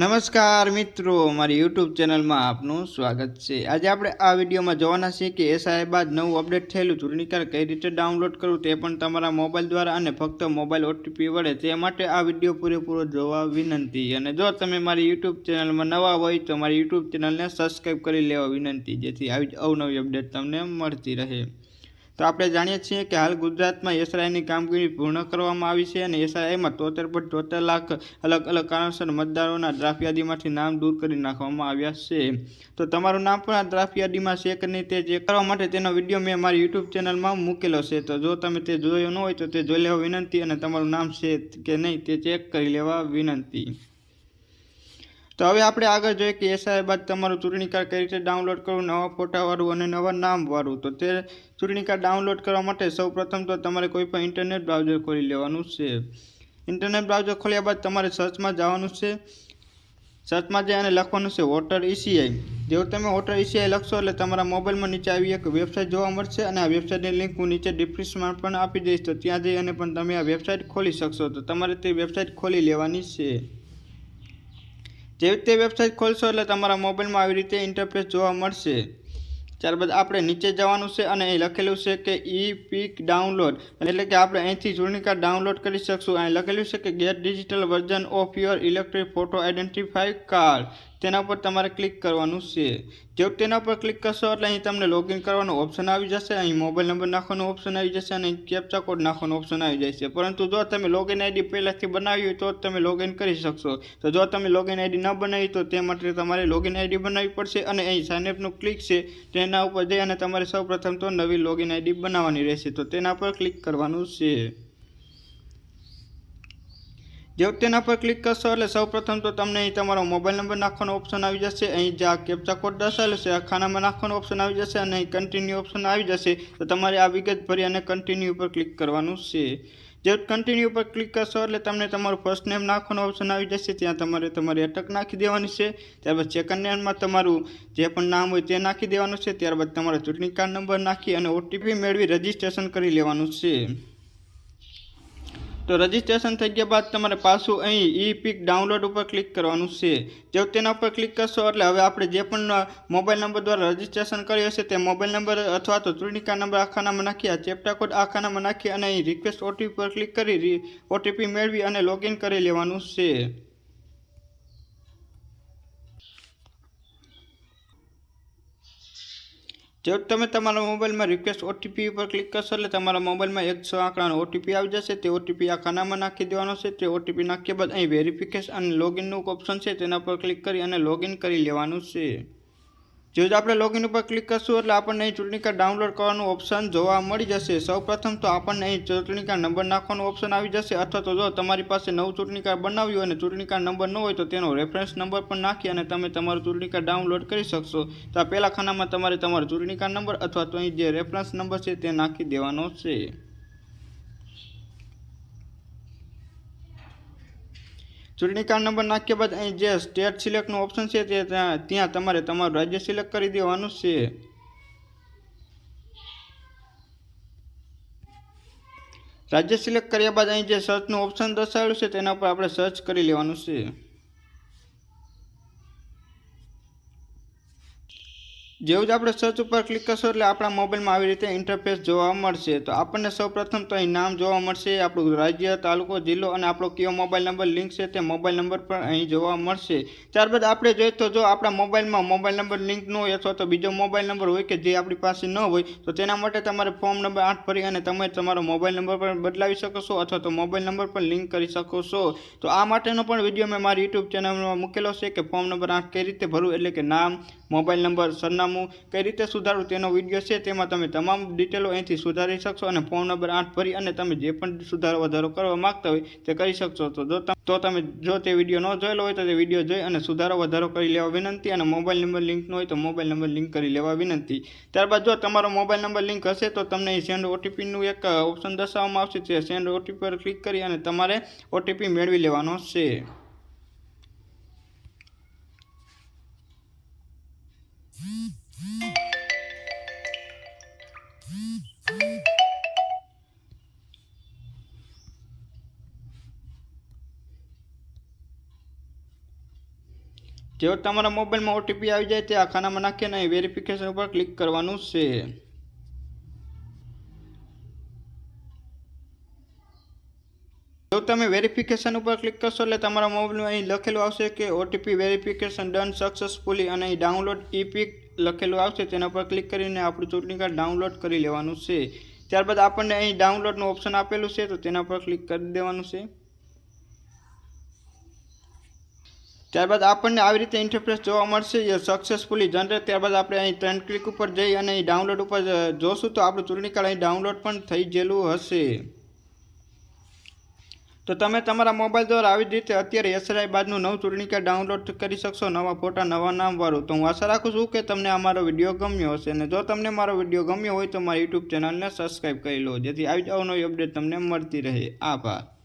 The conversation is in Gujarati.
નમસ્કાર મિત્રો, મારી યુટ્યુબ ચેનલમાં આપનું સ્વાગત છે. આજે આપણે આ વિડીયોમાં જોવાના છીએ કે એસઆઈ બાદ નવું અપડેટ થયેલું ચૂંટણી કાર્ડ કઈ રીતે ડાઉનલોડ કરવું તે પણ તમારા મોબાઈલ દ્વારા અને ફક્ત મોબાઈલ ઓટીપી વડે. તે માટે આ વીડિયો પૂરેપૂરો જોવા વિનંતી. અને જો તમે મારી યુટ્યુબ ચેનલમાં નવા હોય તો મારી યુટ્યુબ ચેનલને સબસ્ક્રાઈબ કરી લેવા વિનંતી, જેથી આવી જ અવનવી અપડેટ તમને મળતી રહે. તો આપણે જાણીએ છીએ કે હાલ ગુજરાતમાં એસઆઈની કામગીરી પૂર્ણ કરવામાં આવી છે અને એસઆઈમાં તોતેર પોઈન્ટ તોતેર લાખ અલગ અલગ કારણસર મતદારોના ડ્રાફ્ટ યાદીમાંથી નામ દૂર કરી નાખવામાં આવ્યા છે. તો તમારું નામ પણ આ ડ્રાફ્ટ યાદીમાં છે કે નહીં, તે ચેક કરવા માટે તેનો વીડિયો મેં મારી યુટ્યુબ ચેનલમાં મૂકેલો છે. તો જો તમે તે જોયો ન હોય તો તે જોઈ લેવા વિનંતી અને તમારું નામ છે કે નહીં તે ચેક કરી લેવા વિનંતી. તો હવે આપણે આગળ જોઈએ કે એસઆઈ બાદ તમારું ચૂંટણી કાર્ડ કઈ રીતે ડાઉનલોડ કરવું, નવા ફોટાવાળું અને નવા નામવાળું તો તે ચૂંટણી કાર્ડ ડાઉનલોડ કરવા માટે સૌપ્રથમ તો તમારે કોઈ પણ ઇન્ટરનેટ બ્રાઉઝર ખોલી લેવાનું છે. ઇન્ટરનેટ બ્રાઉઝર ખોલ્યા બાદ તમારે સર્ચમાં જવાનું છે. સર્ચમાં જઈ અને લખવાનું છે વોટર ઈસીઆઈ જેવું તમે વોટર ઈસીઆઈ લખશો એટલે તમારા મોબાઈલમાં નીચે આવી એક વેબસાઇટ જોવા મળશે અને આ વેબસાઇટની લિંક હું નીચે ડિસ્ક્રિપ્શનમાં પણ આપી દઈશ. તો ત્યાં જઈ અને પણ તમે આ વેબસાઇટ ખોલી શકશો. તો તમારે તે વેબસાઇટ ખોલી લેવાની છે. જેવી રીતે વેબસાઇટ ખોલશો એટલે તમારા મોબાઈલમાં આવી રીતે ઇન્ટરફેસ જોવા મળશે. ત્યારબાદ આપણે નીચે જવાનું છે અને અહીં લખેલું છે કે ઈ પીક ડાઉનલોડ એટલે કે આપણે અહીંથી ચૂંટણી કાર્ડ ડાઉનલોડ કરી શકશું. અહીં લખેલું છે કે get digital version of your electric photo identify card તેના પર તમારે ક્લિક કરવાનું છે. જેવું તેના પર ક્લિક કરશો એટલે અહીં તમને લોગિન કરવાનો ઓપ્શન આવી જશે, અહીં મોબાઈલ નંબર નાખવાનો ઓપ્શન આવી જશે અને કેપ્ચા કોડ નાખવાનો ઓપ્શન આવી જશે પરંતુ જો તમે લોગિન આઈડી પહેલાંથી બનાવી હોય તો તમે લોગિન કરી શકશો. તો જો તમે લોગિન આઈડી ન બનાવી તો તે માટે તમારે લોગિન આઈડી બનાવવી પડશે અને અહીં સાઇનઅપનું ક્લિક છે તેના ઉપર જઈ અને તમારે સૌપ્રથમ તો નવી લોગિન આઈડી બનાવવાની રહેશે. તો તેના પર ક્લિક કરવાનું છે. જેવું તેના પર ક્લિક કરશો એટલે સૌપ્રથમ તો તમને અહીં તમારો મોબાઈલ નંબર નાખવાનો ઓપ્શન આવી જશે. અહીં જે આ કેપ્ચા કોડ દર્શાવેલો છે, આ ખાનામાં નાખવાનો ઓપ્શન આવી જશે અને અહીં કન્ટિન્યુ ઓપ્શન આવી જશે. તો તમારે આ વિગત ભરી અને કન્ટિન્યુ ઉપર ક્લિક કરવાનું છે. જે કન્ટિન્યુ પર ક્લિક કરશો એટલે તમને તમારું ફર્સ્ટ નેમ નાખવાનો ઓપ્શન આવી જશે. ત્યાં તમારે તમારી અટક નાખી દેવાની છે. ત્યારબાદ સેકન્ડ નેમમાં તમારું જે પણ નામ હોય તે નાખી દેવાનું છે. ત્યારબાદ તમારો ચૂંટણી કાર્ડ નંબર નાખી અને ઓટીપી મેળવી રજિસ્ટ્રેશન કરી લેવાનું છે. તો રજિસ્ટ્રેશન થઈ ગયા બાદ તમારે પાછું અહીં ઈ પીક ડાઉનલોડ ઉપર ક્લિક કરવાનું છે. જો તેના ઉપર ક્લિક કરશો એટલે હવે આપણે જે પણ મોબાઈલ નંબર દ્વારા રજિસ્ટ્રેશન કર્યું હશે તે મોબાઈલ નંબર અથવા તો ચૂંટણી કાર્ડ નંબર આખાનામાં ખાનામાં નાખી, આ ચેપ્ટા કોડ આ ખાનામાં નાખી અને અહીં રિક્વેસ્ટ ઓટીપી પર ક્લિક કરી ઓટીપી મેળવી અને લોગિન કરી લેવાનું છે. જેવું તમે તમારા મોબાઈલમાં રિક્વેસ્ટ ઓટીપી ઉપર ક્લિક કરશો એટલે તમારા મોબાઈલમાં એક સો આંકડાનો ઓટીપી આવી જશે. તે ઓટીપી આ ખાનામાં નાખી દેવાનો છે. તે ઓટીપી નાખ્યા બાદ અહીં વેરિફિકેશન અને લોગિનનું ઓપ્શન છે. તેના પર ક્લિક કરી અને લોગિન કરી લેવાનું છે. જ આપણે લોગિન ઉપર ક્લિક કરશું એટલે આપણને અહીં ચૂંટણી કાર્ડ ડાઉનલોડ કરવાનું ઓપ્શન જોવા મળી જશે. સૌપ્રથમ તો આપણને અહીં ચૂંટણી કાર્ડ નંબર નાખવાનો ઓપ્શન આવી જશે અથવા તો જો તમારી પાસે નવું ચૂંટણી કાર્ડ બનાવ્યું અને ચૂંટણી કાર્ડ નંબર ન હોય તો તેનો રેફરન્સ નંબર પણ નાખી અને તમે તમારું ચૂંટણી કાર્ડ ડાઉનલોડ કરી શકશો. તો આ પહેલા ખાનામાં તમારે તમારો ચૂંટણી કાર્ડ નંબર અથવા તો અહીં જે રેફરન્સ નંબર છે તે નાખી દેવાનો છે. ચૂંટણી કાર્ડ નંબર નાખ્યા બાદ અહીં જે સ્ટેટ સિલેક્ટનું ઓપ્શન છે તે ત્યાં તમારે તમારું રાજ્ય સિલેક્ટ કરી દેવાનું છે. રાજ્ય સિલેક્ટ કર્યા બાદ અહીં જે સર્ચનું ઓપ્શન દર્શાવેલું છે તેના પર આપણે સર્ચ કરી લેવાનું છે. જેવું જ આપણે સર્ચ ઉપર ક્લિક કરશો એટલે આપણા મોબાઈલમાં આવી રીતે ઇન્ટરફેસ જોવા મળશે. તો આપણને સૌપ્રથમ તો અહીં નામ જોવા મળશે, આપણું રાજ્ય, તાલુકો, જિલ્લો અને આપણો કયો મોબાઈલ નંબર લિંક છે તે મોબાઈલ નંબર પણ અહીં જોવા મળશે. ત્યારબાદ આપણે જોઈએ તો જો આપણા મોબાઈલમાં મોબાઈલ નંબર લિંક ન હોય અથવા તો બીજો મોબાઈલ નંબર હોય કે જે આપણી પાસે ન હોય, તો તેના માટે તમારે ફોર્મ નંબર આઠ ભરી અને તમે તમારો મોબાઈલ નંબર પણ બદલાવી શકો છો અથવા તો મોબાઈલ નંબર પણ લિંક કરી શકો છો. તો આ માટેનો પણ વીડિયો મેં મારી યુટ્યુબ ચેનલમાં મૂકેલો છે કે ફોર્મ નંબર આઠ કઈ રીતે ભરવું એટલે કે નામ મોબાઈલ નંબર સરનામું કઈ રીતે સુધારવું તેનો વીડિયો છે તેમાં તમે તમામ ડિટેલો અહીંથી સુધારી શકશો અને ફોન નંબર આઠ ભરી અને તમે જે પણ સુધારો વધારો કરવા માગતા હોય તે કરી શકશો. તો જો તો તમે જો તે વીડિયો ન જોયેલો હોય તો તે વીડિયો જોઈ અને સુધારો વધારો કરી લેવા વિનંતી અને મોબાઈલ નંબર લિંક હોય તો મોબાઈલ નંબર લિંક કરી લેવા વિનંતી. ત્યારબાદ જો તમારો મોબાઈલ નંબર લિંક હશે તો તમને અહીં સેન્ડ ઓટીપીનું એક ઓપ્શન દર્શાવવામાં આવશે તે સેન્ડ ઓટીપી પર ક્લિક કરી અને તમારે ઓટીપી મેળવી લેવાનો છે. જેવો તમારા મોબાઈલમાં ઓટીપી આવી જાય તે આ ખાનામાં નાખીને વેરિફિકેશન ઉપર ક્લિક કરવાનું છે. તમે વેરિફિકેશન ઉપર ક્લિક કરશો એટલે તમારા મોબાઈલમાં અહીં લખેલું આવશે કે ઓટીપી વેરિફિકેશન ડન સક્સેસફુલી અને અહીં ડાઉનલોડ ઈપિક લખેલું આવશે. તેના પર ક્લિક કરીને આપણું ચૂંટણી કાર્ડ ડાઉનલોડ કરી લેવાનું છે. ત્યારબાદ આપણને અહીં ડાઉનલોડનું ઓપ્શન આપેલું છે, તો તેના પર ક્લિક કરી દેવાનું છે. ત્યારબાદ આપણને આવી રીતે ઇન્ટરફેસ જોવા મળશે એ સક્સેસફુલી જનરેટ ત્યારબાદ આપણે અહીં ત્રણ ક્લિક ઉપર જઈ અને અહીં ડાઉનલોડ ઉપર જોશું, તો આપણું ચૂંટણી કાર્ડ અહીં ડાઉનલોડ પણ થઈ ગયેલું હશે. તો તમે તમારા મોબાઈલ દ્વારા આવી જ રીતે અત્યારે એસઆઈ બાદનું નવું ચૂંટણી કાર્ડ ડાઉનલોડ કરી શકશો નવા ફોટા, નવા નામવાળું. તો હું આશા રાખું છું કે તમને અમારો વીડિયો ગમ્યો હશે. અને જો તમને મારો વીડિયો ગમ્યો હોય તો મારી યુટ્યુબ ચેનલને સબસ્ક્રાઈબ કરી લો. જેથી આવી જ અવનવી અપડેટ તમને મળતી રહે. આભાર.